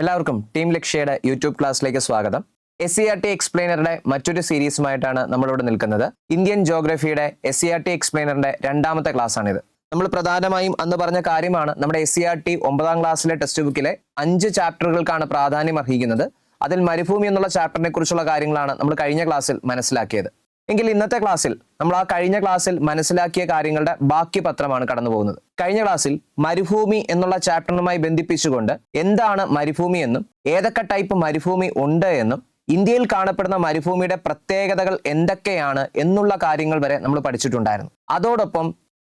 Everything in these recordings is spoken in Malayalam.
എല്ലാവർക്കും ടീം ലക്ഷ്യയുടെ യൂട്യൂബ് ക്ലാസ്സിലേക്ക് സ്വാഗതം. എസ് സി ആർ ടി എക്സ്പ്ലെയിനറുടെ മറ്റൊരു സീരീസുമായിട്ടാണ് നമ്മളിവിടെ നിൽക്കുന്നത്. ഇന്ത്യൻ ജോഗ്രഫിയുടെ എസ് സി ആർ ടി എക്സ്പ്ലെയിനറിന്റെ രണ്ടാമത്തെ ക്ലാസ് ആണിത് നമ്മൾ പ്രധാനമായും അന്ന് പറഞ്ഞ കാര്യമാണ് നമ്മുടെ എസ് സി ആർ ടി ഒമ്പതാം ക്ലാസ്സിലെ ടെക്സ്റ്റ് ബുക്കിലെ അഞ്ച് ചാപ്റ്ററുകൾക്കാണ് പ്രാധാന്യം അർഹിക്കുന്നത്. അതിൽ മരുഭൂമി എന്നുള്ള ചാപ്റ്ററിനെ കുറിച്ചുള്ള കാര്യങ്ങളാണ് നമ്മൾ കഴിഞ്ഞ ക്ലാസ്സിൽ മനസ്സിലാക്കിയത്. എങ്കിൽ ഇന്നത്തെ ക്ലാസ്സിൽ നമ്മൾ ആ കഴിഞ്ഞ ക്ലാസ്സിൽ മനസ്സിലാക്കിയ കാര്യങ്ങളുടെ ബാക്കി പത്രമാണ് കടന്നു പോകുന്നത്. കഴിഞ്ഞ ക്ലാസ്സിൽ മരുഭൂമി എന്നുള്ള ചാപ്റ്ററുമായി ബന്ധിപ്പിച്ചുകൊണ്ട് എന്താണ് മരുഭൂമി എന്നും ഏതൊക്കെ ടൈപ്പ് മരുഭൂമി ഉണ്ട് എന്നും ഇന്ത്യയിൽ കാണപ്പെടുന്ന മരുഭൂമിയുടെ പ്രത്യേകതകൾ എന്തൊക്കെയാണ് എന്നുള്ള കാര്യങ്ങൾ വരെ നമ്മൾ പഠിച്ചിട്ടുണ്ടായിരുന്നു. അതോടൊപ്പം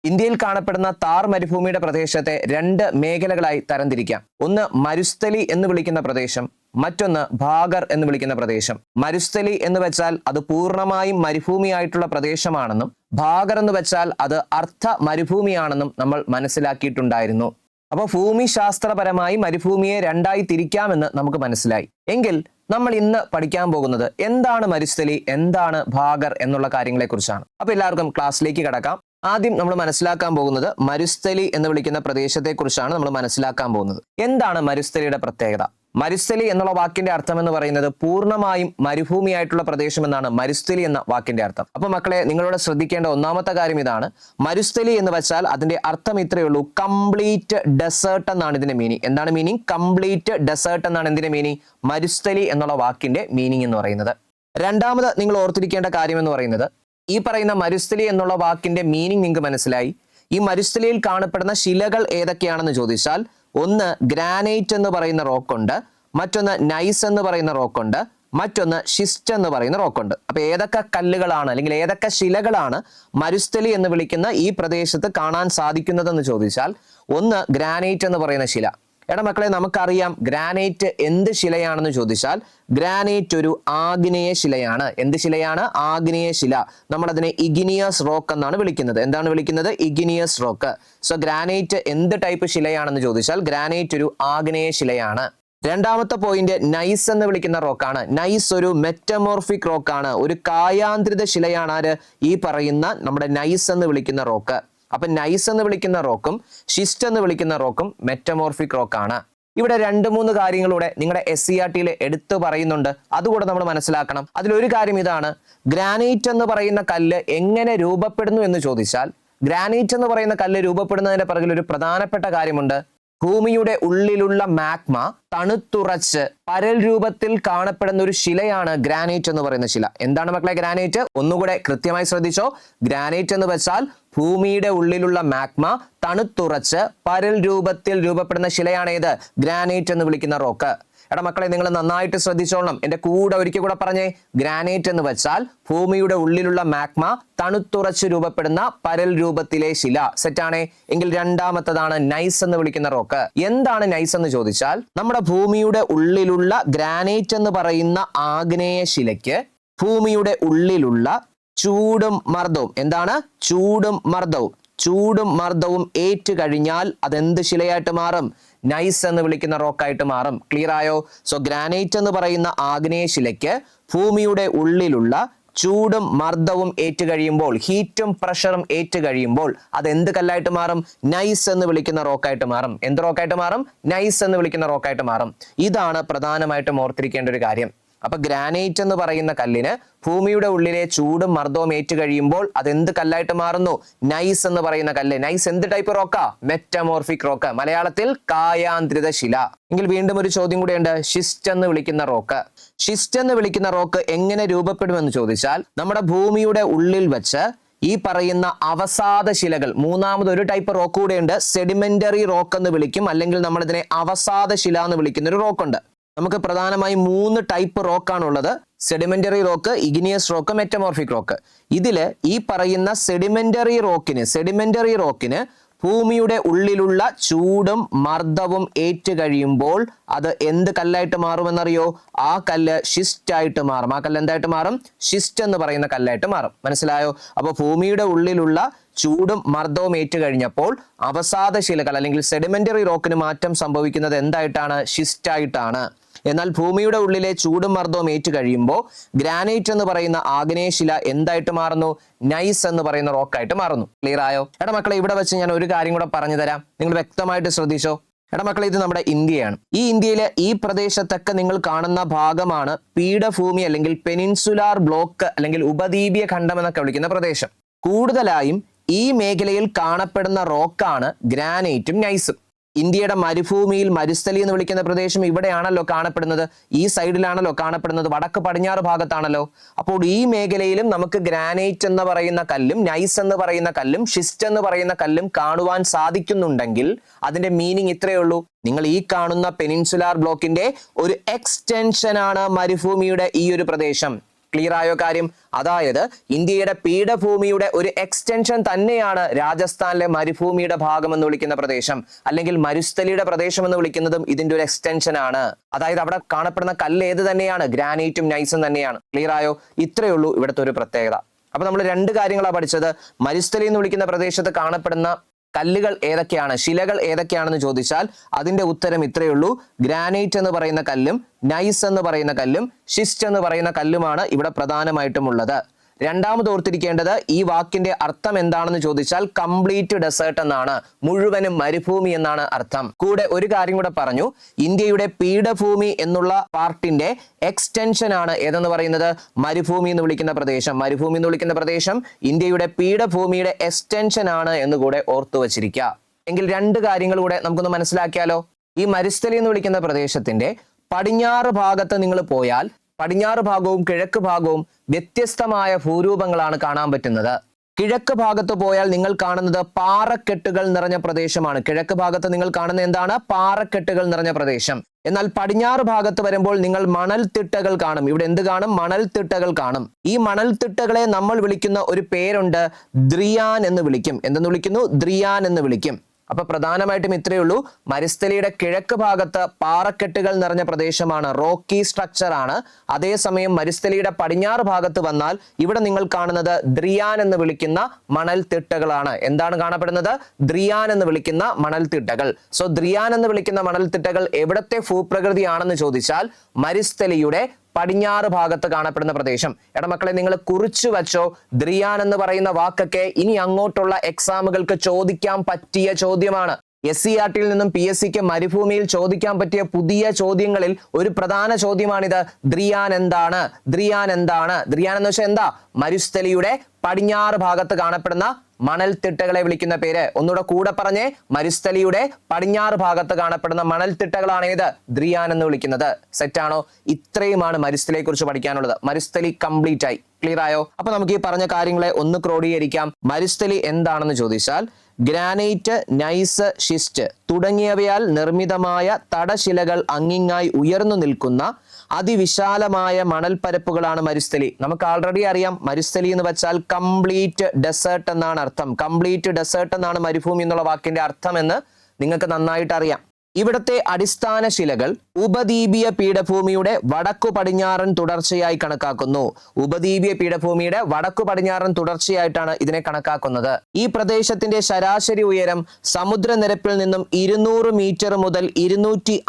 ഇന്ത്യയിൽ കാണപ്പെടുന്ന താർ മരുഭൂമിയുടെ പ്രദേശത്തെ രണ്ട് മേഖലകളായി തരംതിരിക്കാം. ഒന്ന് മരുസ്ഥലി എന്ന് വിളിക്കുന്ന പ്രദേശം മറ്റൊന്ന് ഭാഗർ എന്ന് വിളിക്കുന്ന പ്രദേശം. മരുസ്ഥലി എന്ന് വെച്ചാൽ അത് പൂർണമായും മരുഭൂമിയായിട്ടുള്ള പ്രദേശമാണെന്നും ഭാഗർ എന്ന് വെച്ചാൽ അത് അർത്ഥ മരുഭൂമിയാണെന്നും നമ്മൾ മനസ്സിലാക്കിയിട്ടുണ്ടായിരുന്നു. അപ്പോൾ ഭൂമിശാസ്ത്രപരമായി മരുഭൂമിയെ രണ്ടായി തിരിക്കാമെന്ന് നമുക്ക് മനസ്സിലായി. എങ്കിൽ നമ്മൾ ഇന്ന് പഠിക്കാൻ പോകുന്നത് എന്താണ് മരുസ്ഥലി എന്താണ് ഭാഗർ എന്നുള്ള കാര്യങ്ങളെക്കുറിച്ചാണ്. അപ്പോൾ എല്ലാവർക്കും ക്ലാസ്സിലേക്ക് കടക്കാം. ആദ്യം നമ്മൾ മനസ്സിലാക്കാൻ പോകുന്നത് മരുസ്ഥലി എന്ന് വിളിക്കുന്ന പ്രദേശത്തെക്കുറിച്ചാണ് നമ്മൾ മനസ്സിലാക്കാൻ പോകുന്നത്. എന്താണ് മരുസ്ഥലിയുടെ പ്രത്യേകത? മരുസ്ഥലി എന്നുള്ള വാക്കിന്റെ അർത്ഥം എന്ന് പറയുന്നത് പൂർണമായും മരുഭൂമിയായിട്ടുള്ള പ്രദേശം എന്നാണ് മരുസ്ഥലി എന്ന വാക്കിന്റെ അർത്ഥം. അപ്പൊ മക്കളെ നിങ്ങളോട് ശ്രദ്ധിക്കേണ്ട ഒന്നാമത്തെ കാര്യം ഇതാണ്. മരുസ്ഥലി എന്ന് വെച്ചാൽ അതിന്റെ അർത്ഥം ഇത്രയേ ഉള്ളൂ. കംപ്ലീറ്റ് ഡെസേർട്ട് എന്നാണ് ഇതിന്റെ മീനിങ്. എന്താണ് മീനിങ്? കംപ്ലീറ്റ് ഡെസേർട്ട് എന്നാണ് ഇതിന്റെ മീനിങ്. മരുസ്ഥലി എന്നുള്ള വാക്കിന്റെ മീനിങ് എന്ന് പറയുന്നത്. രണ്ടാമത് നിങ്ങൾ ഓർത്തിരിക്കേണ്ട കാര്യം എന്ന് പറയുന്നത് ഈ പറയുന്ന മരുസ്ഥലി എന്നുള്ള വാക്കിന്റെ മീനിങ് നിങ്ങൾക്ക് മനസ്സിലായി. ഈ മരുസ്ഥലിയിൽ കാണപ്പെടുന്ന ശിലകൾ ഏതൊക്കെയാണെന്ന് ചോദിച്ചാൽ ഒന്ന് ഗ്രാനൈറ്റ് എന്ന് പറയുന്ന റോക്കുണ്ട് മറ്റൊന്ന് നൈസ് എന്ന് പറയുന്ന റോക്കുണ്ട് മറ്റൊന്ന് ഷിസ്റ്റ് എന്ന് പറയുന്ന റോക്കുണ്ട് അപ്പൊ ഏതൊക്കെ കല്ലുകളാണ് അല്ലെങ്കിൽ ഏതൊക്കെ ശിലകളാണ് മരുസ്ഥലി എന്ന് വിളിക്കുന്ന ഈ പ്രദേശത്ത് കാണാൻ സാധിക്കുന്നതെന്ന് ചോദിച്ചാൽ ഒന്ന് ഗ്രാനൈറ്റ് എന്ന് പറയുന്ന ശില. എടാ മക്കളെ നമുക്കറിയാം ഗ്രാനൈറ്റ് എന്ത് ശിലയാണെന്ന് ചോദിച്ചാൽ ഗ്രാനൈറ്റ് ഒരു ആഗ്നേയ ശിലയാണ്. എന്ത് ശിലയാണ്? ആഗ്നേയ ശില. നമ്മളതിനെ ഇഗ്നിയസ് റോക്ക് എന്നാണ് വിളിക്കുന്നത്. എന്താണ് വിളിക്കുന്നത്? Igneous rock. സോ ഗ്രാനൈറ്റ് എന്ത് ടൈപ്പ് ശിലയാണെന്ന് ചോദിച്ചാൽ ഗ്രാനൈറ്റ് ഒരു ആഗ്നേയ ശിലയാണ്. രണ്ടാമത്തെ പോയിന്റ് നൈസ് എന്ന് വിളിക്കുന്ന റോക്കാണ്. നൈസ് ഒരു മെറ്റമോർഫിക് റോക്കാണ്. ഒരു കായാന്ത്രിത ശിലയാണ് ആര്? ഈ പറയുന്ന നമ്മുടെ നൈസ് എന്ന് വിളിക്കുന്ന റോക്ക്. അപ്പൊ നൈസ് എന്ന് വിളിക്കുന്ന റോക്കും ഷിസ്റ്റ് എന്ന് വിളിക്കുന്ന റോക്കും മെറ്റമോർഫിക് റോക്കാണ് ഇവിടെ രണ്ട് മൂന്ന് കാര്യങ്ങളൂടെ നിങ്ങളുടെ എസ് സി ആർ ടിയിൽ എടുത്തു പറയുന്നുണ്ട്. അതുകൂടെ നമ്മൾ മനസ്സിലാക്കണം. അതിലൊരു കാര്യം ഇതാണ്. ഗ്രാനൈറ്റ് എന്ന് പറയുന്ന കല്ല് എങ്ങനെ രൂപപ്പെടുന്നു എന്ന് ചോദിച്ചാൽ ഗ്രാനൈറ്റ് എന്ന് പറയുന്ന കല്ല് രൂപപ്പെടുന്നതിന്റെ പിറകിൽ ഒരു പ്രധാനപ്പെട്ട കാര്യമുണ്ട്. ഭൂമിയുടെ ഉള്ളിലുള്ള മാഗ്മ തണുത്തുറച്ച് പരൽ രൂപത്തിൽ കാണപ്പെടുന്ന ഒരു ശിലയാണ് ഗ്രാനൈറ്റ് എന്ന് പറയുന്ന ശില. എന്താണ് മക്കളെ ഗ്രാനൈറ്റ് ഒന്നുകൂടെ കൃത്യമായി ശ്രദ്ധിച്ചോ. ഗ്രാനൈറ്റ് എന്ന് വെച്ചാൽ ഭൂമിയുടെ ഉള്ളിലുള്ള മാഗ്മ തണുത്തുറച്ച് പരൽ രൂപത്തിൽ രൂപപ്പെടുന്ന ശിലയാണേത്. ഗ്രാനൈറ്റ് എന്ന് വിളിക്കുന്ന റോക്ക്. എടാ മക്കളെ നിങ്ങൾ നന്നായിട്ട് ശ്രദ്ധിച്ചോളണം എന്റെ കൂടെ ഒരിക്കൽ കൂടെ പറഞ്ഞേ. ഗ്രാനൈറ്റ് എന്ന് വെച്ചാൽ ഭൂമിയുടെ ഉള്ളിലുള്ള മാഗ്മ തണുത്തുറച്ച് രൂപപ്പെടുന്ന പരൽ രൂപത്തിലെ ശില. സെറ്റാണേ എങ്കിൽ രണ്ടാമത്തതാണ് നൈസ് എന്ന് വിളിക്കുന്ന റോക്ക്. എന്താണ് നൈസ് എന്ന് ചോദിച്ചാൽ നമ്മുടെ ഭൂമിയുടെ ഉള്ളിലുള്ള ഗ്രാനൈറ്റ് എന്ന് പറയുന്ന ആഗ്നേയ ശിലയ്ക്ക് ഭൂമിയുടെ ഉള്ളിലുള്ള ചൂടും മർദ്ദവും. എന്താണ്? ചൂടും മർദ്ദവും. ചൂടും മർദ്ദവും ഏറ്റു കഴിഞ്ഞാൽ അതെന്ത് ശിലയായിട്ട് മാറും? നൈസ് എന്ന് വിളിക്കുന്ന റോക്കായിട്ട് മാറും. ക്ലിയർ ആയോ? സോ ഗ്രാനൈറ്റ് എന്ന് പറയുന്ന ആഗ്നേയ ശിലയ്ക്ക് ഭൂമിയുടെ ഉള്ളിലുള്ള ചൂടും മർദ്ദവും ഏറ്റു കഴിയുമ്പോൾ ഹീറ്റും പ്രഷറും ഏറ്റു കഴിയുമ്പോൾ അത് എന്ത് കല്ലായിട്ട് മാറും? നൈസ് എന്ന് വിളിക്കുന്ന റോക്കായിട്ട് മാറും. എന്ത് റോക്കായിട്ട് മാറും? നൈസ് എന്ന് വിളിക്കുന്ന റോക്കായിട്ട് മാറും. ഇതാണ് പ്രധാനമായിട്ടും ഓർത്തിരിക്കേണ്ട ഒരു കാര്യം. അപ്പൊ ഗ്രാനൈറ്റ് എന്ന് പറയുന്ന കല്ലിന് ഭൂമിയുടെ ഉള്ളിലെ ചൂടും മർദ്ദവും ഏറ്റു കഴിയുമ്പോൾ അത് എന്ത് കല്ലായിട്ട് മാറുന്നു? നൈസ് എന്ന് പറയുന്ന കല്ല്. നൈസ് എന്ത് ടൈപ്പ് റോക്ക മെറ്റമോർഫിക് റോക്ക് മലയാളത്തിൽ കായാന്ത്രിത ശില. എങ്കിൽ വീണ്ടും ഒരു ചോദ്യം കൂടെയുണ്ട്. ഷിസ്റ്റ് എന്ന് വിളിക്കുന്ന റോക്ക് ഷിസ്റ്റ് എന്ന് വിളിക്കുന്ന റോക്ക് എങ്ങനെ രൂപപ്പെടുമെന്ന് ചോദിച്ചാൽ നമ്മുടെ ഭൂമിയുടെ ഉള്ളിൽ വെച്ച് ഈ പറയുന്ന അവസാദ ശിലകൾ മൂന്നാമത് ഒരു ടൈപ്പ് റോക്ക് കൂടെയുണ്ട്. സെഡിമെന്ററി റോക്ക് എന്ന് വിളിക്കും. അല്ലെങ്കിൽ നമ്മൾ ഇതിനെ അവസാദ ശില എന്ന് വിളിക്കുന്ന ഒരു റോക്കുണ്ട് നമുക്ക് പ്രധാനമായും മൂന്ന് type റോക്കാണുള്ളത് sedimentary rock igneous rock metamorphic rock. ഇതിൽ ഈ പറയുന്ന സെഡിമെന്ററി റോക്കിന് സെഡിമെന്ററി റോക്കിന് ഭൂമിയുടെ ഉള്ളിലുള്ള ചൂടും മർദ്ദവും ഏറ്റു കഴിയുമ്പോൾ അത് എന്ത് കല്ലായിട്ട് മാറുമെന്നറിയോ? ആ കല്ല് ഷിസ്റ്റ് ആയിട്ട് മാറും. ആ കല്ല് എന്തായിട്ട് മാറും? ഷിസ്റ്റ് എന്ന് പറയുന്ന കല്ലായിട്ട് മാറും. മനസ്സിലായോ? അപ്പോൾ ഭൂമിയുടെ ഉള്ളിലുള്ള ചൂടും മർദ്ദവും ഏറ്റു കഴിഞ്ഞപ്പോൾ അവസാദ ശിലകൾ അല്ലെങ്കിൽ സെഡിമെന്ററി റോക്കിന് മാറ്റം സംഭവിക്കുന്നത് എന്തായിട്ടാണ്? ഷിസ്റ്റ് ആയിട്ടാണ്. എന്നാൽ ഭൂമിയുടെ ഉള്ളിലെ ചൂടും മർദ്ദവും ഏറ്റു കഴിയുമ്പോൾ ഗ്രാനൈറ്റ് എന്ന് പറയുന്ന ആഗ്നേയശില എന്തായിട്ട് മാറുന്നു? നൈസ് എന്ന് പറയുന്ന റോക്കായിട്ട് മാറുന്നു. ക്ലിയർ ആയോ? എടാ മക്കളെ ഇവിടെ വെച്ച് ഞാൻ ഒരു കാര്യം കൂടെ പറഞ്ഞു തരാം. നിങ്ങൾ വ്യക്തമായിട്ട് ശ്രദ്ധിച്ചോ? എടാ മക്കളെ ഇത് നമ്മുടെ ഇന്ത്യയാണ്. ഈ ഇന്ത്യയിലെ ഈ പ്രദേശത്തൊക്കെ നിങ്ങൾ കാണുന്ന ഭാഗമാണ് പീഠഭൂമി അല്ലെങ്കിൽ പെനിൻസുലാർ ബ്ലോക്ക് അല്ലെങ്കിൽ ഉപദ്വീപീയ ഖണ്ഡം എന്നൊക്കെ വിളിക്കുന്ന പ്രദേശം. കൂടുതലായും ഈ മേഖലയിൽ കാണപ്പെടുന്ന റോക്കാണ് ഗ്രാനൈറ്റും നൈസും. ഇന്ത്യയുടെ മരുഭൂമിയിൽ മരുസ്ഥലി എന്ന് വിളിക്കുന്ന പ്രദേശം ഇവിടെയാണല്ലോ കാണപ്പെടുന്നത്. ഈ സൈഡിലാണല്ലോ കാണപ്പെടുന്നത്. വടക്ക് പടിഞ്ഞാറ് ഭാഗത്താണല്ലോ. അപ്പോൾ ഈ മേഖലയിലും നമുക്ക് ഗ്രാനൈറ്റ് എന്ന് പറയുന്ന കല്ലും നൈസ് എന്ന് പറയുന്ന കല്ലും ഷിസ്റ്റ് എന്ന് പറയുന്ന കല്ലും കാണുവാൻ സാധിക്കുന്നുണ്ടെങ്കിൽ അതിന്റെ മീനിങ് ഇത്രയേ ഉള്ളൂ. നിങ്ങൾ ഈ കാണുന്ന പെനിൻസുലാർ ബ്ലോക്കിന്റെ ഒരു എക്സ്റ്റൻഷൻ ആണ് മരുഭൂമിയുടെ ഈ ഒരു പ്രദേശം. ക്ലിയർ ആയോ കാര്യം? അതായത് ഇന്ത്യയുടെ പീഠഭൂമിയുടെ ഒരു എക്സ്റ്റൻഷൻ തന്നെയാണ് രാജസ്ഥാനിലെ മരുഭൂമിയുടെ ഭാഗം എന്ന് വിളിക്കുന്ന പ്രദേശം. അല്ലെങ്കിൽ മരുസ്ഥലിയുടെ പ്രദേശം എന്ന് വിളിക്കുന്നതും ഇതിന്റെ ഒരു എക്സ്റ്റൻഷൻ ആണ്. അതായത് അവിടെ കാണപ്പെടുന്ന കല്ല് ഏത് തന്നെയാണ്? ഗ്രാനൈറ്റും നൈസും തന്നെയാണ്. ക്ലിയർ ആയോ ഇത്രയേ ഉള്ളൂ ഇവിടുത്തെ ഒരു പ്രത്യേകത. അപ്പൊ നമ്മൾ രണ്ട് കാര്യങ്ങളാണ് പഠിച്ചത്. മരുസ്ഥലി എന്ന് വിളിക്കുന്ന പ്രദേശത്ത് കാണപ്പെടുന്ന കല്ലുകൾ ഏതൊക്കെയാണ് ശിലകൾ ഏതൊക്കെയാണെന്ന് ചോദിച്ചാൽ അതിന്റെ ഉത്തരം ഇത്രയേ ഉള്ളൂ. ഗ്രാനൈറ്റ് എന്ന് പറയുന്ന കല്ലും നൈസ് എന്ന് പറയുന്ന കല്ലും ഷിസ്റ്റ് എന്ന് പറയുന്ന കല്ലുമാണ് ഇവിടെ പ്രധാനമായിട്ടും ഉള്ളത്. രണ്ടാമത് ഓർത്തിരിക്കേണ്ടത് ഈ വാക്കിന്റെ അർത്ഥം എന്താണെന്ന് ചോദിച്ചാൽ കംപ്ലീറ്റ് ഡെസേർട്ട് എന്നാണ് മുഴുവനും മരുഭൂമി എന്നാണ് അർത്ഥം. കൂടെ ഒരു കാര്യം കൂടെ പറഞ്ഞു ഇന്ത്യയുടെ പീഠഭൂമി എന്നുള്ള പാർട്ടിന്റെ എക്സ്റ്റൻഷൻ ആണ് ഏതെന്ന് പറയുന്നത്? മരുഭൂമി എന്ന് വിളിക്കുന്ന പ്രദേശം. മരുഭൂമി എന്ന് വിളിക്കുന്ന പ്രദേശം ഇന്ത്യയുടെ പീഠഭൂമിയുടെ എക്സ്റ്റൻഷൻ ആണ് എന്ന് കൂടെ ഓർത്തു വച്ചിരിക്കുക. എങ്കിൽ രണ്ട് കാര്യങ്ങൾ കൂടെ നമുക്കൊന്ന് മനസ്സിലാക്കിയാലോ? ഈ മരുസ്ഥലി എന്ന് വിളിക്കുന്ന പ്രദേശത്തിന്റെ പടിഞ്ഞാറ് ഭാഗത്ത് നിങ്ങൾ പോയാൽ പടിഞ്ഞാറ് ഭാഗവും കിഴക്ക് ഭാഗവും വ്യത്യസ്തമായ ഭൂരൂപങ്ങളാണ് കാണാൻ പറ്റുന്നത്. കിഴക്ക് ഭാഗത്ത് പോയാൽ നിങ്ങൾ കാണുന്നത് പാറക്കെട്ടുകൾ നിറഞ്ഞ പ്രദേശമാണ്. കിഴക്ക് ഭാഗത്ത് നിങ്ങൾ കാണുന്ന എന്താണ്? പാറക്കെട്ടുകൾ നിറഞ്ഞ പ്രദേശം. എന്നാൽ പടിഞ്ഞാറ് ഭാഗത്ത് വരുമ്പോൾ നിങ്ങൾ മണൽത്തിട്ടകൾ കാണും. ഇവിടെ എന്ത് കാണും? മണൽത്തിട്ടകൾ കാണും. ഈ മണൽത്തിട്ടകളെ നമ്മൾ വിളിക്കുന്ന ഒരു പേരുണ്ട് ദ്രിയാൻ എന്ന് വിളിക്കും. എന്തെന്ന് വിളിക്കുന്നു? ദ്രിയാൻ എന്ന് വിളിക്കും. അപ്പൊ പ്രധാനമായിട്ടും ഇത്രയേ ഉള്ളൂ. മരുസ്ഥലിയുടെ കിഴക്ക് ഭാഗത്ത് പാറക്കെട്ടുകൾ നിറഞ്ഞ പ്രദേശമാണ്. റോക്കി സ്ട്രക്ചർ ആണ്. അതേസമയം മരുസ്ഥലിയുടെ പടിഞ്ഞാറ് ഭാഗത്ത് വന്നാൽ ഇവിടെ നിങ്ങൾ കാണുന്നത് ദ്രിയാൻ എന്ന് വിളിക്കുന്ന മണൽ തിട്ടകളാണ് എന്താണ് കാണപ്പെടുന്നത്? ദ്രിയാൻ എന്ന് വിളിക്കുന്ന മണൽ തിട്ടകൾ സോ ദ്രിയാൻ എന്ന് വിളിക്കുന്ന മണൽ തിട്ടകൾ എവിടത്തെ ഭൂപ്രകൃതിയാണെന്ന് ചോദിച്ചാൽ മരുസ്ഥലിയുടെ പടിഞ്ഞാറ് ഭാഗത്ത് കാണപ്പെടുന്ന പ്രദേശം. എടാ മക്കളെ നിങ്ങൾ കുറിച്ചു വച്ചോ? ദ്രിയാൻ എന്ന് പറയുന്ന വാക്കൊക്കെ ഇനി അങ്ങോട്ടുള്ള എക്സാമുകൾക്ക് ചോദിക്കാൻ പറ്റിയ ചോദ്യമാണ്. എസ് സി ആർ ടിയിൽ നിന്നും പി എസ് സിക്ക് മരുഭൂമിയിൽ ചോദിക്കാൻ പറ്റിയ പുതിയ ചോദ്യങ്ങളിൽ ഒരു പ്രധാന ചോദ്യമാണിത്. ദ്രിയാൻ എന്താണ്? ദ്രിയാൻ എന്താണ്? ദ്രിയാൻ എന്ന് വെച്ചാൽ എന്താ? മരുസ്ഥലിയുടെ പടിഞ്ഞാറ് ഭാഗത്ത് കാണപ്പെടുന്ന മണൽത്തിട്ടകളെ വിളിക്കുന്ന പേര്. ഒന്നുകൂടെ കൂടെ പറഞ്ഞ് മരുസ്ഥലിയുടെ പടിഞ്ഞാറ് ഭാഗത്ത് കാണപ്പെടുന്ന മണൽത്തിട്ടകളാണ് ഏത് ദ്രിയാൻ എന്ന് വിളിക്കുന്നത്. സെറ്റാണോ ഇത്രയുമാണ് മരുസ്ഥലിയെ കുറിച്ച് പഠിക്കാനുള്ളത്. മരുസ്ഥലി കംപ്ലീറ്റ് ആയി. ക്ലിയർ ആയോ? അപ്പൊ നമുക്ക് ഈ പറഞ്ഞ കാര്യങ്ങളെ ഒന്ന് ക്രോഡീകരിക്കാം. മരുസ്ഥലി എന്താണെന്ന് ചോദിച്ചാൽ ഗ്രാനൈറ്റ് നൈസ് ഷിസ്റ്റ് തുടങ്ങിയവയാൽ നിർമ്മിതമായ തടശിലകൾ അങ്ങിങ്ങായി ഉയർന്നു നിൽക്കുന്ന അതിവിശാലമായ മണൽപ്പരപ്പുകളാണ് മരുസ്ഥലി. നമുക്ക് ആൾറെഡി അറിയാം മരുസ്ഥലി എന്ന് വെച്ചാൽ കംപ്ലീറ്റ് ഡെസേർട്ട് എന്നാണ് അർത്ഥം. കംപ്ലീറ്റ് ഡെസേർട്ട് എന്നാണ് മരുഭൂമി എന്നുള്ള വാക്കിന്റെ അർത്ഥം എന്ന് നിങ്ങൾക്ക് നന്നായിട്ട് അറിയാം. ഇവിടത്തെ അടിസ്ഥാന ശിലകൾ ഉപദ്വീപീയ പീഠഭൂമിയുടെ വടക്കു പടിഞ്ഞാറൻ തുടർച്ചയായി കണക്കാക്കുന്നു. ഉപദ്വീപീയ പീഠഭൂമിയുടെ വടക്കു പടിഞ്ഞാറൻ തുടർച്ചയായിട്ടാണ് ഇതിനെ കണക്കാക്കുന്നത്. ഈ പ്രദേശത്തിന്റെ ശരാശരി ഉയരം സമുദ്രനിരപ്പിൽ നിന്നും ഇരുന്നൂറ് മീറ്റർ മുതൽ ഇരുന്നൂറ്റി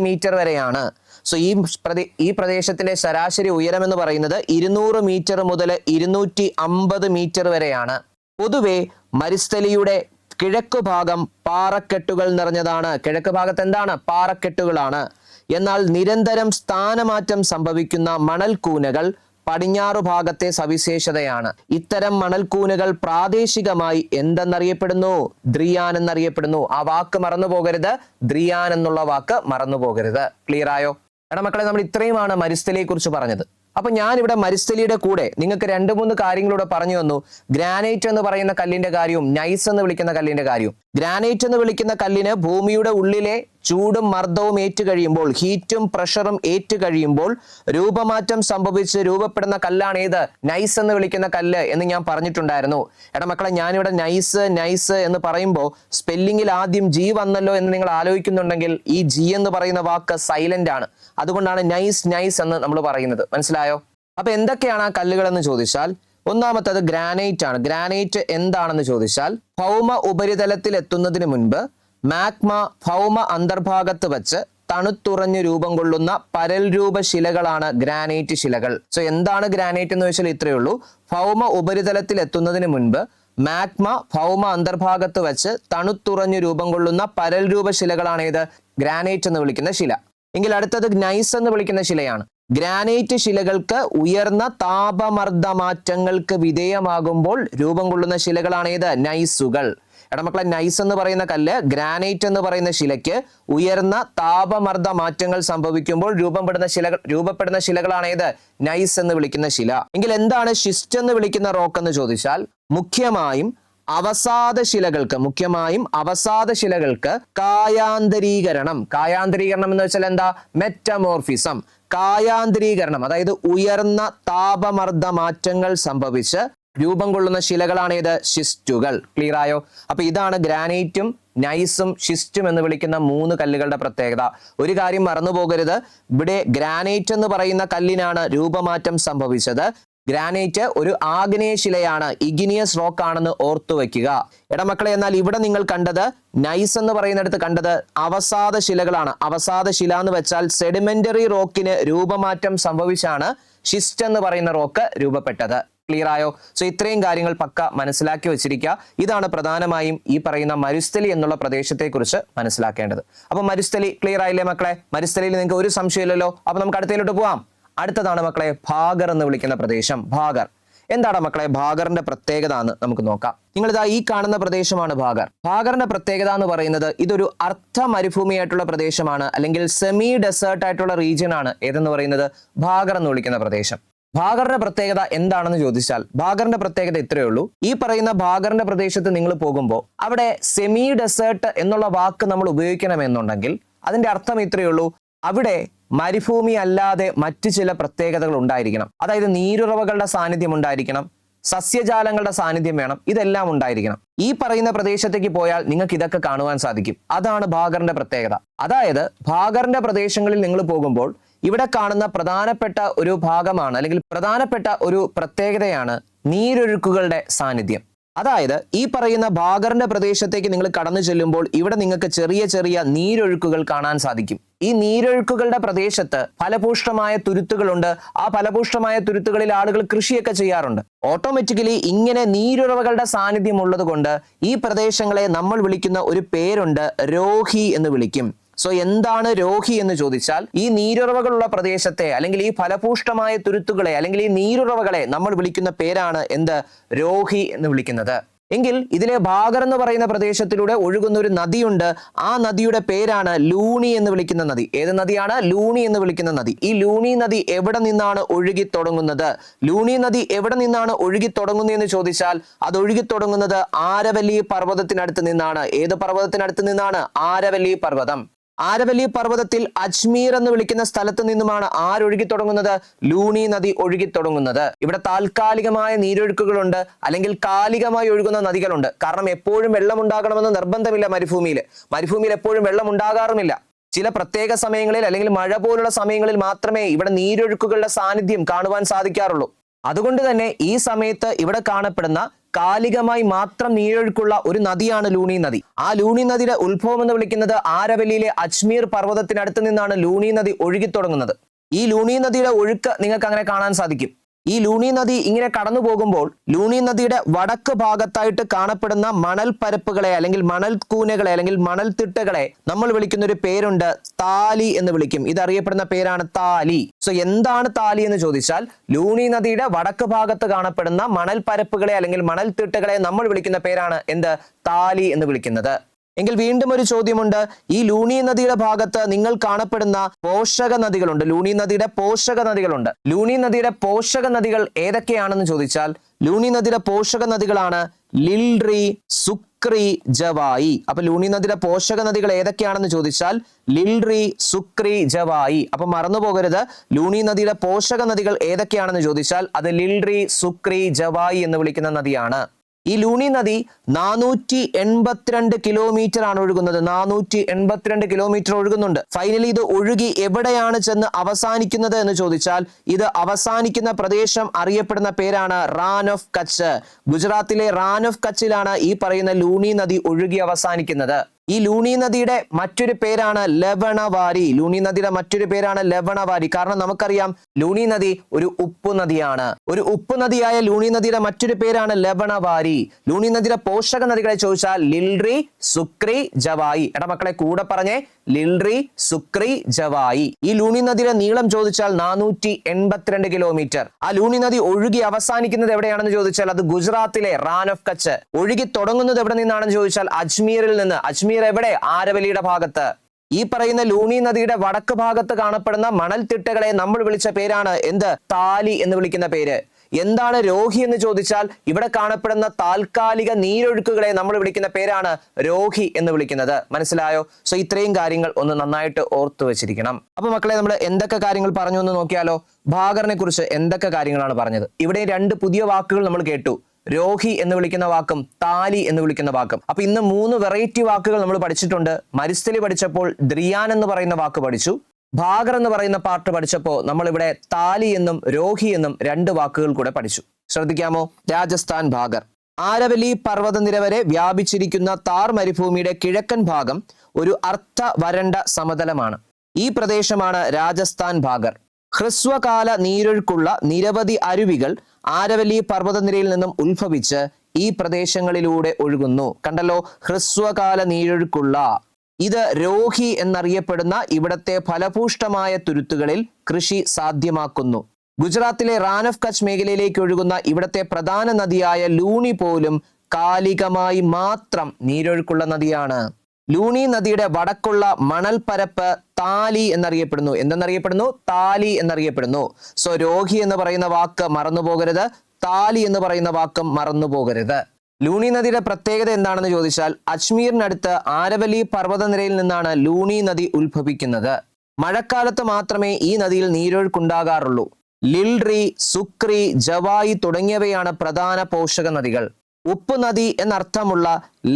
മീറ്റർ വരെയാണ്. സോ ഈ പ്രദേ ഈ പ്രദേശത്തിന്റെ ശരാശരി ഉയരം എന്ന് പറയുന്നത് ഇരുന്നൂറ് മീറ്റർ മുതൽ ഇരുന്നൂറ്റി അമ്പത് മീറ്റർ വരെയാണ്. പൊതുവെ മരുസ്ഥലിയുടെ കിഴക്ക് ഭാഗം പാറക്കെട്ടുകൾ നിറഞ്ഞതാണ്. കിഴക്ക് ഭാഗത്ത് എന്താണ്? പാറക്കെട്ടുകളാണ്. എന്നാൽ നിരന്തരം സ്ഥാനമാറ്റം സംഭവിക്കുന്ന മണൽക്കൂനകൾ പടിഞ്ഞാറു ഭാഗത്തെ സവിശേഷതയാണ്. ഇത്തരം മണൽക്കൂനകൾ പ്രാദേശികമായി എന്തെന്നറിയപ്പെടുന്നു? ദ്രിയാൻ എന്നറിയപ്പെടുന്നു. ആ വാക്ക് മറന്നു പോകരുത് ദ്രിയാൻ എന്നുള്ള വാക്ക് മറന്നു പോകരുത് ക്ലിയർ ആയോ? എടാ മക്കളെ നമ്മൾ ഇത്രയുമാണ് മരുസ്ഥലിയെ കുറിച്ച് പറഞ്ഞത്. അപ്പൊ ഞാൻ ഇവിടെ മരുസ്ഥലിയുടെ കൂടെ നിങ്ങൾക്ക് രണ്ട് മൂന്ന് കാര്യങ്ങളൂടെ പറഞ്ഞു തന്നു. ഗ്രാനൈറ്റ് എന്ന് പറയുന്ന കല്ലിന്റെ കാര്യവും നൈസ് എന്ന് വിളിക്കുന്ന കല്ലിന്റെ കാര്യവും. ഗ്രാനൈറ്റ് എന്ന് വിളിക്കുന്ന കല്ലിന് ഭൂമിയുടെ ഉള്ളിലെ ചൂടും മർദ്ദവും ഏറ്റു കഴിയുമ്പോൾ ഹീറ്റും പ്രഷറും ഏറ്റു കഴിയുമ്പോൾ രൂപമാറ്റം സംഭവിച്ച് രൂപപ്പെടുന്ന കല്ലാണ് ഏത്? നൈസ് എന്ന് വിളിക്കുന്ന കല്ല് എന്ന് ഞാൻ പറഞ്ഞിട്ടുണ്ടായിരുന്നു. എടാ മക്കളെ ഞാനിവിടെ നൈസ് നൈസ് എന്ന് പറയുമ്പോൾ സ്പെല്ലിങ്ങിൽ ആദ്യം ജി വന്നല്ലോ എന്ന് നിങ്ങൾ ആലോചിക്കുന്നുണ്ടെങ്കിൽ ഈ ജി എന്ന് പറയുന്ന വാക്ക് സൈലന്റ് ആണ്. അതുകൊണ്ടാണ് നൈസ് നൈസ് എന്ന് നമ്മൾ പറയുന്നത്. മനസ്സിലായോ? അപ്പൊ എന്തൊക്കെയാണ് ആ കല്ലുകൾ എന്ന് ചോദിച്ചാൽ ഒന്നാമത്തത് ഗ്രാനൈറ്റ് ആണ്. ഗ്രാനൈറ്റ് എന്താണെന്ന് ചോദിച്ചാൽ ഭൗമ ഉപരിതലത്തിൽ എത്തുന്നതിന് മുൻപ് മാഗ്മ ഭൗമ അന്തർഭാഗത്ത് വച്ച് തണുത്തുറഞ്ഞ് രൂപം കൊള്ളുന്ന പരൽ രൂപ ശിലകളാണ് ഗ്രാനൈറ്റ് ശിലകൾ. സോ എന്താണ് ഗ്രാനൈറ്റ് എന്ന് വെച്ചാൽ ഇത്രയേ ഉള്ളൂ. ഭൗമ ഉപരിതലത്തിൽ എത്തുന്നതിന് മുൻപ് മാഗ്മ ഭൗമ അന്തർഭാഗത്ത് വച്ച് തണുത്തുറഞ്ഞു രൂപം കൊള്ളുന്ന പരൽ രൂപ ശിലകളാണ് ഏത്? ഗ്രാനൈറ്റ് എന്ന് വിളിക്കുന്ന ശില. എങ്കിൽ അടുത്തത് ഗ്നൈസ് എന്ന് വിളിക്കുന്ന ശിലയാണ്. ഗ്രാനൈറ്റ് ശിലകൾക്ക് ഉയർന്ന താപമർദ്ദ മാറ്റങ്ങൾക്ക് വിധേയമാകുമ്പോൾ രൂപം കൊള്ളുന്ന ശിലകളാണ് ഏത് നൈസുകൾ എടമക്കളെ നൈസ് എന്ന് പറയുന്ന കല്ല് ഗ്രാനൈറ്റ് എന്ന് പറയുന്ന ശിലയ്ക്ക് ഉയർന്ന താപമർദ്ദ മാറ്റങ്ങൾ സംഭവിക്കുമ്പോൾ രൂപപ്പെടുന്ന ശിലകൾ രൂപപ്പെടുന്ന ശിലകളാണ് ഏത് നൈസ് എന്ന് വിളിക്കുന്ന ശില. എങ്കിൽ എന്താണ് ഷിസ്റ്റ് എന്ന് വിളിക്കുന്ന റോക്ക് എന്ന് ചോദിച്ചാൽ മുഖ്യമായും അവസാദ ശിലകൾക്ക് മുഖ്യമായും അവസാദ ശിലകൾക്ക് കായാന്തരീകരണം. കായാന്തരീകരണം എന്ന് വെച്ചാൽ എന്താ? മെറ്റമോർഫിസം. കായാന്തരീകരണം അതായത് ഉയർന്ന താപമർദ്ദ മാറ്റങ്ങൾ സംഭവിച്ച് രൂപം കൊള്ളുന്ന ശിലകളാണ് ഏത്? ഷിസ്റ്റുകൾ ക്ലിയർ ആയോ? അപ്പൊ ഇതാണ് ഗ്രാനൈറ്റും നൈസും ഷിസ്റ്റും എന്ന് വിളിക്കുന്ന മൂന്ന് കല്ലുകളുടെ പ്രത്യേകത. ഒരു കാര്യം മറന്നു പോകരുത് ഇവിടെ ഗ്രാനൈറ്റ് എന്ന് പറയുന്ന കല്ലിനാണ് രൂപമാറ്റം സംഭവിച്ചത്. ഗ്രാനൈറ്റ് ഒരു ആഗ്നേയ ശിലയാണ്. ഇഗ്നിയസ് റോക്ക് ആണെന്ന് ഓർത്തു വയ്ക്കുക. ഇടമക്കളെ എന്നാൽ ഇവിടെ നിങ്ങൾ കണ്ടത് നൈസ് എന്ന് പറയുന്നിടത്ത് കണ്ടത് അവസാദ ശിലകളാണ്. അവസാദ ശില എന്ന് വെച്ചാൽ സെഡിമെന്ററി റോക്കിന് രൂപമാറ്റം സംഭവിച്ചാണ് ഷിസ്റ്റ് എന്ന് പറയുന്ന റോക്ക് രൂപപ്പെട്ടത്. ക്ലിയർ ആയോ? സോ ഇത്രയും കാര്യങ്ങൾ പക്ക മനസ്സിലാക്കി വെച്ചിരിക്കുക. ഇതാണ് പ്രധാനമായും ഈ പറയുന്ന മരുസ്ഥലി എന്നുള്ള പ്രദേശത്തെക്കുറിച്ച് മനസ്സിലാക്കേണ്ടത്. അപ്പൊ മരുസ്ഥലി ക്ലിയർ ആയില്ലേ മക്കളെ? മരുസ്ഥലിയിൽ നിങ്ങൾക്ക് ഒരു സംശയമില്ലല്ലോ? അപ്പൊ നമുക്ക് അടുത്തയിലോട്ട് പോവാം. അടുത്തതാണ് മക്കളെ ഭാഗർ എന്ന് വിളിക്കുന്ന പ്രദേശം ഭാഗർ. എന്താണ് മക്കളെ ഭാഗറിന്റെ പ്രത്യേകത എന്ന് നമുക്ക് നോക്കാം. നിങ്ങൾ ഇതാ ഈ കാണുന്ന പ്രദേശമാണ് ഭാഗർ. ഭാഗറിന്റെ പ്രത്യേകത എന്ന് പറയുന്നത് ഇതൊരു അർദ്ധ മരുഭൂമിയായിട്ടുള്ള പ്രദേശമാണ് അല്ലെങ്കിൽ സെമി ഡെസേർട്ട് ആയിട്ടുള്ള റീജിയൻ ആണ് ഏതെന്ന് പറയുന്നത്? ഭാഗർ എന്ന് വിളിക്കുന്ന പ്രദേശം. ഭാഗറിന്റെ പ്രത്യേകത എന്താണെന്ന് ചോദിച്ചാൽ ഭാഗറിന്റെ പ്രത്യേകത ഇത്രയേ ഉള്ളൂ. ഈ പറയുന്ന ഭാഗറിന്റെ പ്രദേശത്ത് നിങ്ങൾ പോകുമ്പോൾ അവിടെ സെമി ഡെസേർട്ട് എന്നുള്ള വാക്ക് നമ്മൾ ഉപയോഗിക്കണമെന്നുണ്ടെങ്കിൽ അതിന്റെ അർത്ഥം ഇത്രയേ ഉള്ളൂ. അവിടെ മരുഭൂമി അല്ലാതെ മറ്റു ചില പ്രത്യേകതകൾ ഉണ്ടായിരിക്കണം. അതായത് നീരുറവകളുടെ സാന്നിധ്യം ഉണ്ടായിരിക്കണം. സസ്യജാലങ്ങളുടെ സാന്നിധ്യം വേണം. ഇതെല്ലാം ഉണ്ടായിരിക്കണം. ഈ പറയുന്ന പ്രദേശത്തേക്ക് പോയാൽ നിങ്ങൾക്ക് ഇതൊക്കെ കാണുവാൻ സാധിക്കും. അതാണ് ഭാഗറിന്റെ പ്രത്യേകത. അതായത് ഭാഗറിന്റെ പ്രദേശങ്ങളിൽ നിങ്ങൾ പോകുമ്പോൾ ഇവിടെ കാണുന്ന പ്രധാനപ്പെട്ട ഒരു ഭാഗമാണ് അല്ലെങ്കിൽ പ്രധാനപ്പെട്ട ഒരു പ്രത്യേകതയാണ് നീരൊഴുക്കുകളുടെ സാന്നിധ്യം. അതായത് ഈ പറയുന്ന ഭാഗറിന്റെ പ്രദേശത്തേക്ക് നിങ്ങൾ കടന്നു ചെല്ലുമ്പോൾ ഇവിടെ നിങ്ങൾക്ക് ചെറിയ ചെറിയ നീരൊഴുക്കുകൾ കാണാൻ സാധിക്കും. ഈ നീരൊഴുക്കുകളുടെ പ്രദേശത്ത് ഫലപുഷ്ടമായ തുരുത്തുകളുണ്ട്. ആ ഫലപുഷ്ടമായ തുരുത്തുകളിൽ ആളുകൾ കൃഷിയൊക്കെ ചെയ്യാറുണ്ട്. ഓട്ടോമാറ്റിക്കലി ഇങ്ങനെ നീരുറവകളുടെ സാന്നിധ്യം ഉള്ളത് കൊണ്ട് ഈ പ്രദേശങ്ങളെ നമ്മൾ വിളിക്കുന്ന ഒരു പേരുണ്ട് രോഹി എന്ന് വിളിക്കും. സോ എന്താണ് രോഹി എന്ന് ചോദിച്ചാൽ ഈ നീരുറവകളുള്ള പ്രദേശത്തെ അല്ലെങ്കിൽ ഈ ഫലപുഷ്ടമായ തുരുത്തുകളെ അല്ലെങ്കിൽ ഈ നീരുറവകളെ നമ്മൾ വിളിക്കുന്ന പേരാണ് എന്ത്? രോഹി എന്ന് വിളിക്കുന്നത്. എങ്കിൽ ഇതിലെ ഭാഗർ എന്ന് പറയുന്ന പ്രദേശത്തിലൂടെ ഒഴുകുന്ന ഒരു നദിയുണ്ട്. ആ നദിയുടെ പേരാണ് ലൂണി എന്ന് വിളിക്കുന്ന നദി. ഏത് നദിയാണ്? ലൂണി എന്ന് വിളിക്കുന്ന നദി. ഈ ലൂണി നദി എവിടെ നിന്നാണ് ഒഴുകി തുടങ്ങുന്നത്? ലൂണി നദി എവിടെ നിന്നാണ് ഒഴുകി തുടങ്ങുന്നത് എന്ന് ചോദിച്ചാൽ അത് ഒഴുകി തുടങ്ങുന്നത് ആരവല്ലി പർവതത്തിനടുത്ത് നിന്നാണ്. ഏത് പർവതത്തിനടുത്ത് നിന്നാണ്? ആരവല്ലി പർവതം. ആരവല്ലി പർവതത്തിൽ അജ്മീർ എന്ന് വിളിക്കുന്ന സ്ഥലത്ത് നിന്നുമാണ് ആരൊഴുകി തുടങ്ങുന്നത്? ലൂണി നദി ഒഴുകി തുടങ്ങുന്നത്. ഇവിടെ താൽക്കാലികമായ നീരൊഴുക്കുകളുണ്ട് അല്ലെങ്കിൽ കാലികമായി ഒഴുകുന്ന നദികളുണ്ട്. കാരണം എപ്പോഴും വെള്ളം ഉണ്ടാകണമെന്ന് നിർബന്ധമില്ല മരുഭൂമിയിൽ മരുഭൂമിയിൽ എപ്പോഴും വെള്ളം ഉണ്ടാകാറുമില്ല ചില പ്രത്യേക സമയങ്ങളിൽ അല്ലെങ്കിൽ മഴ പോലുള്ള സമയങ്ങളിൽ മാത്രമേ ഇവിടെ നീരൊഴുക്കുകളുടെ സാന്നിധ്യം കാണുവാൻ സാധിക്കാറുള്ളൂ. അതുകൊണ്ട് തന്നെ ഈ സമയത്ത് ഇവിടെ കാണപ്പെടുന്ന കാലികമായി മാത്രം നീരൊഴുക്കുള്ള ഒരു നദിയാണ് ലൂണി നദി. ആ ലൂണി നദിയുടെ ഉത്ഭവം എന്ന് വിളിക്കുന്നത് ആരവലിയിലെ അജ്മീർ പർവതത്തിനടുത്ത് നിന്നാണ് ലൂണി നദി ഒഴുകി തുടങ്ങുന്നത് ഈ ലൂണി നദിയുടെ ഒഴുക്ക് നിങ്ങൾക്ക് അങ്ങനെ കാണാൻ സാധിക്കും. ഈ ലൂണി നദി ഇങ്ങനെ കടന്നു പോകുമ്പോൾ ലൂണി നദിയുടെ വടക്ക് ഭാഗത്തായിട്ട് കാണപ്പെടുന്ന മണൽ പരപ്പുകളെ അല്ലെങ്കിൽ മണൽ കൂനകളെ അല്ലെങ്കിൽ മണൽ തിട്ടകളെ നമ്മൾ വിളിക്കുന്ന ഒരു പേരുണ്ട് താലി എന്ന് വിളിക്കും. ഇത് അറിയപ്പെടുന്ന പേരാണ് താലി. സോ എന്താണ് താലി എന്ന് ചോദിച്ചാൽ ലൂണി നദിയുടെ വടക്ക് ഭാഗത്ത് കാണപ്പെടുന്ന മണൽ പരപ്പുകളെ അല്ലെങ്കിൽ മണൽ തിട്ടകളെ നമ്മൾ വിളിക്കുന്ന പേരാണ് എന്ത്? താലി എന്ന് വിളിക്കുന്നത്. എങ്കിൽ വീണ്ടും ഒരു ചോദ്യമുണ്ട്. ഈ ലൂണി നദിയുടെ ഭാഗത്ത് നിങ്ങൾ കാണപ്പെടുന്ന പോഷക നദികളുണ്ട്. ലൂണി നദിയുടെ പോഷക നദികളുണ്ട്. ലൂണി നദിയുടെ പോഷക നദികൾ ഏതൊക്കെയാണെന്ന് ചോദിച്ചാൽ ലൂണി നദിയുടെ പോഷക നദികളാണ് ലിൽറി സുക്രി ജവായി. അപ്പൊ ലൂണി നദിയുടെ പോഷക നദികൾ ഏതൊക്കെയാണെന്ന് ചോദിച്ചാൽ ലിൽറി സുക്രി ജവായി. അപ്പൊ മറന്നു പോകരുത്. ലൂണി നദിയുടെ പോഷക നദികൾ ഏതൊക്കെയാണെന്ന് ചോദിച്ചാൽ അത് ലിൽറി സുക്രി ജവായി എന്ന് വിളിക്കുന്ന നദിയാണ്. ഈ ലൂണി നദി നാനൂറ്റി എൺപത്തിരണ്ട് കിലോമീറ്റർ ആണ് ഒഴുകുന്നത്. നാനൂറ്റി എൺപത്തിരണ്ട് കിലോമീറ്റർ ഒഴുകുന്നുണ്ട്. ഫൈനലി ഇത് ഒഴുകി എവിടെയാണ് ചെന്ന് അവസാനിക്കുന്നത് എന്ന് ചോദിച്ചാൽ ഇത് അവസാനിക്കുന്ന പ്രദേശം അറിയപ്പെടുന്ന പേരാണ് റാൻ ഓഫ് കച്ച്. ഗുജറാത്തിലെ റാൻ ഓഫ് കച്ചിലാണ് ഈ പറയുന്ന ലൂണി നദി ഒഴുകി അവസാനിക്കുന്നത്. ഈ ലൂണി നദിയുടെ മറ്റൊരു പേരാണ് ലവണവാരി. ലൂണി നദിയുടെ മറ്റൊരു പേരാണ് ലവണവാരി. കാരണം നമുക്കറിയാം ലൂണി നദി ഒരു ഉപ്പു നദിയാണ്. ഒരു ഉപ്പു നദിയായ ലൂണി നദിയുടെ മറ്റൊരു പേരാണ് ലവണവാരി. ലൂണി നദിയുടെ പോഷക നദികളെ ചോദിച്ചാൽ ലിൽറി സുക്രി ജവായി. എടാ മക്കളെ കൂടെ പറഞ്ഞേ ലിൽറി സുക്രി ജവായി. ഈ ലൂണി നദിയുടെ നീളം ചോദിച്ചാൽ നാനൂറ്റി എൺപത്തിരണ്ട് കിലോമീറ്റർ. ആ ലൂണി നദി ഒഴുകി അവസാനിക്കുന്നത് എവിടെയാണെന്ന് ചോദിച്ചാൽ അത് ഗുജറാത്തിലെ റാൻ ഓഫ് കച്ച്. ഒഴുകി തുടങ്ങുന്നത് എവിടെ നിന്നാണെന്ന് ചോദിച്ചാൽ അജ്മീറിൽ നിന്ന്. അജ്മീർ എവിടെ? ആരവലിയുടെ ഭാഗത്ത്. ഈ പറയുന്ന ലൂണി നദിയുടെ വടക്ക് ഭാഗത്ത് കാണപ്പെടുന്ന മണൽത്തിട്ടകളെ നമ്മൾ വിളിച്ച പേരാണ് എന്ത്? താലി എന്ന് വിളിക്കുന്ന പേര്. എന്താണ് രോഹി എന്ന് ചോദിച്ചാൽ ഇവിടെ കാണപ്പെടുന്ന താൽക്കാലിക നീരൊഴുക്കുകളെ നമ്മൾ വിളിക്കുന്ന പേരാണ് രോഹി എന്ന് വിളിക്കുന്നത്. മനസ്സിലായോ? സോ ഇത്രയും കാര്യങ്ങൾ ഒന്ന് നന്നായിട്ട് ഓർത്തു വെച്ചിരിക്കണം. അപ്പൊ മക്കളെ നമ്മൾ എന്തൊക്കെ കാര്യങ്ങൾ പറഞ്ഞു എന്ന് നോക്കിയാലോ? ഭാഗറിനെ കുറിച്ച് എന്തൊക്കെ കാര്യങ്ങളാണ് പറഞ്ഞത്? ഇവിടെ രണ്ട് പുതിയ വാക്കുകൾ നമ്മൾ കേട്ടു. രോഹി എന്ന് വിളിക്കുന്ന വാക്കും താലി എന്ന് വിളിക്കുന്ന വാക്കും. അപ്പൊ ഇന്ന് മൂന്ന് വെറൈറ്റി വാക്കുകൾ നമ്മൾ പഠിച്ചിട്ടുണ്ട്. മരുസ്ഥലി പഠിച്ചപ്പോൾ ദ്രിയാൻ എന്ന് പറയുന്ന വാക്ക് പഠിച്ചു. ഭാഗർ എന്ന് പറയുന്ന പാട്ട് പഠിച്ചപ്പോൾ നമ്മൾ ഇവിടെ താലി എന്നും രോഹി എന്നും രണ്ട് വാക്കുകൾ കൂടെ പഠിച്ചു. ശ്രദ്ധിക്കാമോ? രാജസ്ഥാൻ ഭാഗർ. ആരവലി പർവതനിര വരെ വ്യാപിച്ചിരിക്കുന്ന താർ മരുഭൂമിയുടെ കിഴക്കൻ ഭാഗം ഒരു അർത്ഥ വരണ്ട സമതലമാണ്. ഈ പ്രദേശമാണ് രാജസ്ഥാൻ ഭാഗർ. ഹ്രസ്വകാല നീരൊഴുക്കുള്ള നിരവധി അരുവികൾ ആരവലി പർവതനിരയിൽ നിന്നും ഉത്ഭവിച്ച് ഈ പ്രദേശങ്ങളിലൂടെ ഒഴുകുന്നു. കണ്ടല്ലോ? ഹ്രസ്വകാല നീരൊഴുക്കുള്ള ഇത് രോഹി എന്നറിയപ്പെടുന്ന ഇവിടത്തെ ഫലഭൂഷ്ടമായ തുരുത്തുകളിൽ കൃഷി സാധ്യമാക്കുന്നു. ഗുജറാത്തിലെ റാൻ ഓഫ് കച്ച് മേഖലയിലേക്ക് ഒഴുകുന്ന ഇവിടത്തെ പ്രധാന നദിയായ ലൂണി പോലും കാലികമായി മാത്രം നീരൊഴുക്കുള്ള നദിയാണ്. ലൂണി നദിയുടെ വടക്കുള്ള മണൽപ്പരപ്പ് താലി എന്നറിയപ്പെടുന്നു. എന്തെന്നറിയപ്പെടുന്നു? താലി എന്നറിയപ്പെടുന്നു. സോ രോഹി എന്ന് പറയുന്ന വാക്ക് മറന്നു പോകരുത് താലി എന്ന് പറയുന്ന വാക്കും മറന്നുപോകരുത്. ലൂണി നദിയുടെ പ്രത്യേകത എന്താണെന്ന് ചോദിച്ചാൽ അജ്മീറിനടുത്ത് ആരവലി പർവതനിരയിൽ നിന്നാണ് ലൂണി നദി ഉത്ഭവിക്കുന്നത്. മഴക്കാലത്ത് മാത്രമേ ഈ നദിയിൽ നീരൊഴുക്കുണ്ടാകാറുള്ളൂ. ലിൽറി സുക്രി ജവായി തുടങ്ങിയവയാണ് പ്രധാന പോഷക നദികൾ. ഉപ്പ് നദി എന്നർത്ഥമുള്ള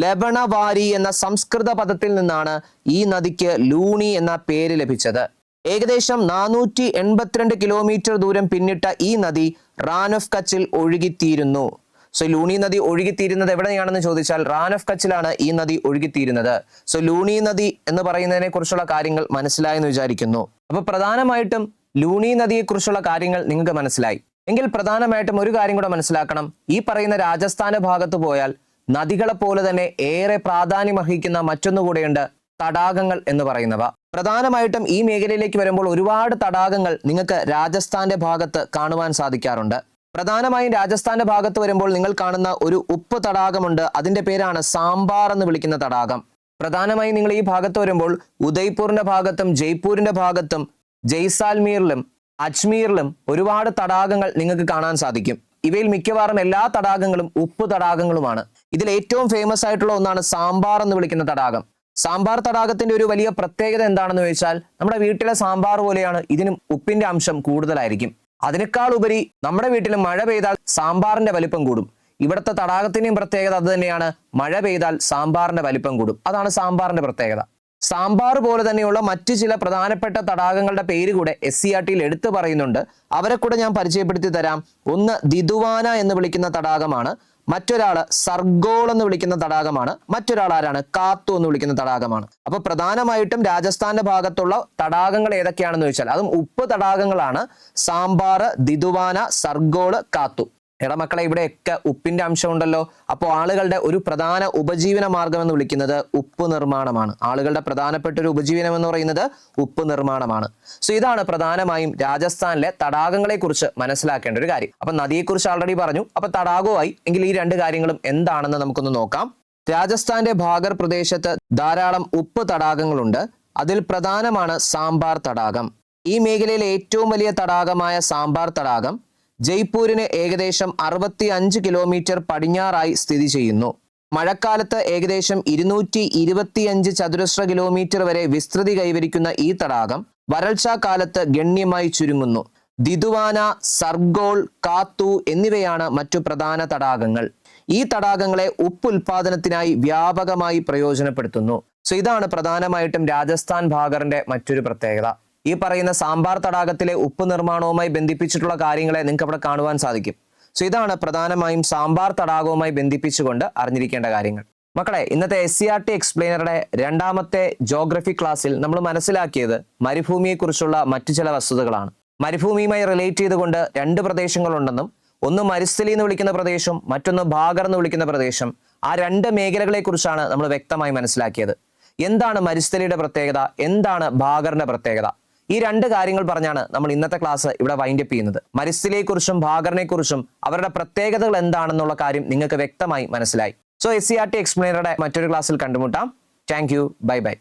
ലബണവാരി എന്ന സംസ്കൃത പദത്തിൽ നിന്നാണ് ഈ നദിക്ക് ലൂണി എന്ന പേര് ലഭിച്ചത്. ഏകദേശം നാനൂറ്റി എൺപത്തിരണ്ട് കിലോമീറ്റർ ദൂരം പിന്നിട്ട ഈ നദി റാൻ ഓഫ് കച്ചിൽ ഒഴുകിത്തീരുന്നു. സോ ലൂണി നദി ഒഴുകിത്തീരുന്നത് എവിടെയാണെന്ന് ചോദിച്ചാൽ റാൻ ഓഫ് കച്ചിലാണ് ഈ നദി ഒഴുകിത്തീരുന്നത്. സോ ലൂണി നദി എന്ന് പറയുന്നതിനെ കുറിച്ചുള്ള കാര്യങ്ങൾ മനസ്സിലായെന്ന് വിചാരിക്കുന്നു. അപ്പൊ പ്രധാനമായിട്ടും ലൂണി നദിയെക്കുറിച്ചുള്ള കാര്യങ്ങൾ നിങ്ങൾക്ക് മനസ്സിലായി. എങ്കിൽ പ്രധാനമായിട്ടും ഒരു കാര്യം കൂടെ മനസ്സിലാക്കണം. ഈ പറയുന്ന രാജസ്ഥാന ഭാഗത്ത് പോയാൽ നദികളെ പോലെ തന്നെ ഏറെ പ്രാധാന്യം അർഹിക്കുന്ന മറ്റൊന്നു കൂടെയുണ്ട് തടാകങ്ങൾ എന്ന് പറയുന്നവ. പ്രധാനമായിട്ടും ഈ മേഖലയിലേക്ക് വരുമ്പോൾ ഒരുപാട് തടാകങ്ങൾ നിങ്ങൾക്ക് രാജസ്ഥാന്റെ ഭാഗത്ത് കാണുവാൻ സാധിക്കാറുണ്ട്. പ്രധാനമായും രാജസ്ഥാന്റെ ഭാഗത്ത് വരുമ്പോൾ നിങ്ങൾ കാണുന്ന ഒരു ഉപ്പ് തടാകമുണ്ട്. അതിന്റെ പേരാണ് സാമ്പാർ എന്ന് വിളിക്കുന്ന തടാകം. പ്രധാനമായും നിങ്ങൾ ഈ ഭാഗത്ത് വരുമ്പോൾ ഉദയ്പൂരിന്റെ ഭാഗത്തും ജയ്പൂരിന്റെ ഭാഗത്തും ജയ്സാൽമീറിലും അജ്മീറിലും ഒരുപാട് തടാകങ്ങൾ നിങ്ങൾക്ക് കാണാൻ സാധിക്കും. ഇവയിൽ മിക്കവാറും എല്ലാ തടാകങ്ങളും ഉപ്പ് തടാകങ്ങളുമാണ്. ഇതിൽ ഏറ്റവും ഫേമസ് ആയിട്ടുള്ള ഒന്നാണ് സാമ്പാർ എന്ന് വിളിക്കുന്ന തടാകം. സാമ്പാർ തടാകത്തിന്റെ ഒരു വലിയ പ്രത്യേകത എന്താണെന്ന് ചോദിച്ചാൽ നമ്മുടെ വീട്ടിലെ സാമ്പാർ പോലെയാണ് ഇതിനും ഉപ്പിന്റെ അംശം കൂടുതലായിരിക്കും. അതിനേക്കാൾ ഉപരി നമ്മുടെ വീട്ടിൽ മഴ പെയ്താൽ സാമ്പാറിന്റെ വലിപ്പം കൂടും. ഇവിടുത്തെ തടാകത്തിന്റെയും പ്രത്യേകത അത് തന്നെയാണ്. മഴ പെയ്താൽ സാമ്പാറിന്റെ വലിപ്പം കൂടും. അതാണ് സാമ്പാറിന്റെ പ്രത്യേകത. സാമ്പാർ പോലെ തന്നെയുള്ള മറ്റു ചില പ്രധാനപ്പെട്ട തടാകങ്ങളുടെ പേര് കൂടെ എസ് സി ആർ ടിയിൽ എടുത്തു പറയുന്നുണ്ട്. അവരെ കൂടെ ഞാൻ പരിചയപ്പെടുത്തി തരാം. ഒന്ന് ദിദുവാന എന്ന് വിളിക്കുന്ന തടാകമാണ്. മറ്റൊരാൾ സർഗോൾ എന്ന് വിളിക്കുന്ന തടാകമാണ്. മറ്റൊരാൾ ആരാണ്? കാത്തു എന്ന് വിളിക്കുന്ന തടാകമാണ്. അപ്പൊ പ്രധാനമായിട്ടും രാജസ്ഥാന്റെ ഭാഗത്തുള്ള തടാകങ്ങൾ ഏതൊക്കെയാണെന്ന് ചോദിച്ചാൽ അതും ഉപ്പ് തടാകങ്ങളാണ്. സാമ്പാർ ദിദുവാന സർഗോൾ കാത്തു. എടാ മക്കളെ ഇവിടെയൊക്കെ ഉപ്പിന്റെ അംശം ഉണ്ടല്ലോ അപ്പോൾ ആളുകളുടെ ഒരു പ്രധാന ഉപജീവന മാർഗം എന്ന് വിളിക്കുന്നത് ഉപ്പ് നിർമ്മാണമാണ്. ആളുകളുടെ പ്രധാനപ്പെട്ട ഒരു ഉപജീവനം എന്ന് പറയുന്നത് ഉപ്പ് നിർമ്മാണമാണ്. സോ ഇതാണ് പ്രധാനമായും രാജസ്ഥാനിലെ തടാകങ്ങളെ കുറിച്ച് മനസ്സിലാക്കേണ്ട ഒരു കാര്യം. അപ്പൊ നദിയെക്കുറിച്ച് ആൾറെഡി പറഞ്ഞു. അപ്പൊ തടാകമായി എങ്കിൽ ഈ രണ്ട് കാര്യങ്ങളും എന്താണെന്ന് നമുക്കൊന്ന് നോക്കാം. രാജസ്ഥാന്റെ ഭാഗർ പ്രദേശത്ത് ധാരാളം ഉപ്പ് തടാകങ്ങളുണ്ട്. അതിൽ പ്രധാനമാണ് സാമ്പാർ തടാകം. ഈ മേഖലയിലെ ഏറ്റവും വലിയ തടാകമായ സാമ്പാർ തടാകം ജയ്പൂരിന് ഏകദേശം അറുപത്തി അഞ്ച് കിലോമീറ്റർ പടിഞ്ഞാറായി സ്ഥിതി ചെയ്യുന്നു. മഴക്കാലത്ത് ഏകദേശം ഇരുന്നൂറ്റി ഇരുപത്തിയഞ്ച് ചതുരശ്ര കിലോമീറ്റർ വരെ വിസ്തൃതി കൈവരിക്കുന്ന ഈ തടാകം വരൾച്ചാ കാലത്ത് ഗണ്യമായി ചുരുങ്ങുന്നു. ദിദുവാന സർഗോൾ കാത്തു എന്നിവയാണ് മറ്റു പ്രധാന തടാകങ്ങൾ. ഈ തടാകങ്ങളെ ഉപ്പ് ഉൽപാദനത്തിനായി വ്യാപകമായി പ്രയോജനപ്പെടുത്തുന്നു. സോ ഇതാണ് പ്രധാനമായിട്ടും രാജസ്ഥാൻ ഭാഗറിന്റെ മറ്റൊരു പ്രത്യേകത. ഈ പറയുന്ന സാമ്പാർ തടാകത്തിലെ ഉപ്പ് നിർമ്മാണവുമായി ബന്ധിപ്പിച്ചിട്ടുള്ള കാര്യങ്ങളെ നിങ്ങൾക്ക് അവിടെ കാണുവാൻ സാധിക്കും. സോ ഇതാണ് പ്രധാനമായും സാമ്പാർ തടാകവുമായി ബന്ധിപ്പിച്ചുകൊണ്ട് അറിഞ്ഞിരിക്കേണ്ട കാര്യങ്ങൾ. മക്കളെ ഇന്നത്തെ എസ് സി ആർ ടി എക്സ്പ്ലെയിനറുടെ രണ്ടാമത്തെ ജോഗ്രഫി ക്ലാസ്സിൽ നമ്മൾ മനസ്സിലാക്കിയത് മരുഭൂമിയെക്കുറിച്ചുള്ള മറ്റു ചില വസ്തുതകളാണ്. മരുഭൂമിയുമായി റിലേറ്റ് ചെയ്തുകൊണ്ട് രണ്ട് പ്രദേശങ്ങളുണ്ടെന്നും ഒന്ന് മരുസ്ഥലി എന്ന് വിളിക്കുന്ന പ്രദേശം മറ്റൊന്ന് ഭാഗർ എന്ന് വിളിക്കുന്ന പ്രദേശം. ആ രണ്ട് മേഖലകളെ കുറിച്ചാണ് നമ്മൾ വ്യക്തമായി മനസ്സിലാക്കിയത്. എന്താണ് മരുസ്ഥലിയുടെ പ്രത്യേകത? എന്താണ് ഭാഗറിന്റെ പ്രത്യേകത? ഈ രണ്ട് കാര്യങ്ങൾ പറഞ്ഞാണ് നമ്മൾ ഇന്നത്തെ ക്ലാസ് ഇവിടെ വൈൻഡപ്പ് ചെയ്യുന്നത്. മരുസ്ഥലിയെക്കുറിച്ചും ഭാഗറിനെക്കുറിച്ചും അവരുടെ പ്രത്യേകതകൾ എന്താണെന്നുള്ള കാര്യം നിങ്ങൾക്ക് വ്യക്തമായി മനസ്സിലായി. So S C R T എക്സ്പ്ലെയിനറുടെ മറ്റൊരു ക്ലാസ്സിൽ കണ്ടുമുട്ടാം. Thank you bye bye